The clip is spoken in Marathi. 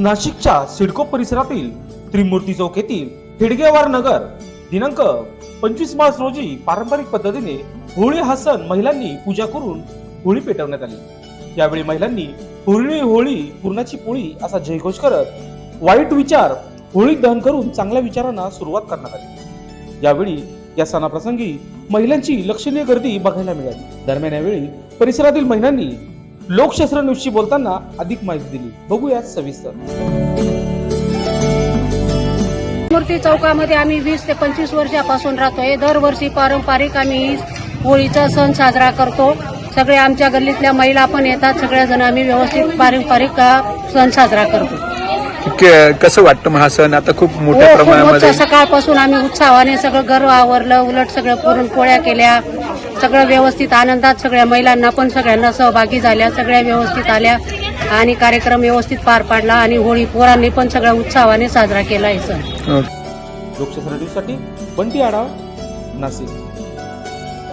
नाशिकच्या सिडको परिसरातील त्रिमूर्ती चौक येथील हिडगेवार नगर दिनांक पंचवीस मार्च रोजी पारंपरिक पद्धतीने होळी हा सण महिलांनी पूजा करून होळी पेटवण्यात आली. यावेळी महिलांनी होळी होळी पूर्णाची पोळी असा जयघोष करत वाईट विचार होळी दहन करून चांगल्या विचारांना सुरुवात करण्यात आली. यावेळी या सणाप्रसंगी महिलांची लक्षणीय गर्दी बघायला मिळाली. दरम्यान यावेळी परिसरातील महिलांनी लोकशास्त्र न्यूजशी बोलताना अधिक माहिती दिली. बघूया सविस्तर. मूर्ती चौकामध्ये आम्ही वीस ते पंचवीस वर्षापासून राहतोय. दरवर्षी पारंपरिक आम्ही होळीचा सण साजरा करतो. सगळे आमच्या गल्लीतल्या महिला पण येतात. सगळ्याजण आम्ही व्यवस्थित पारंपरिक सण साजरा करतो. कसं वाटतं हा सण? आता खूप हो, मोठ्या प्रमाणामध्ये मोठं. सकाळपासून आम्ही उत्साहाने सगळं घर आवरलं उलट सगळं पुरणपोळ्या केल्या. सगळं व्यवस्थित आनंदात सगळ्या महिलांना पण सगळ्यांना सहभागी झाल्या सगळ्या व्यवस्थित आल्या आणि कार्यक्रम व्यवस्थित पार पाडला आणि होळी पोरांनी पण सगळ्या उत्साहाने साजरा केला आहे सर. अं, बंटी आढाव नाशिक.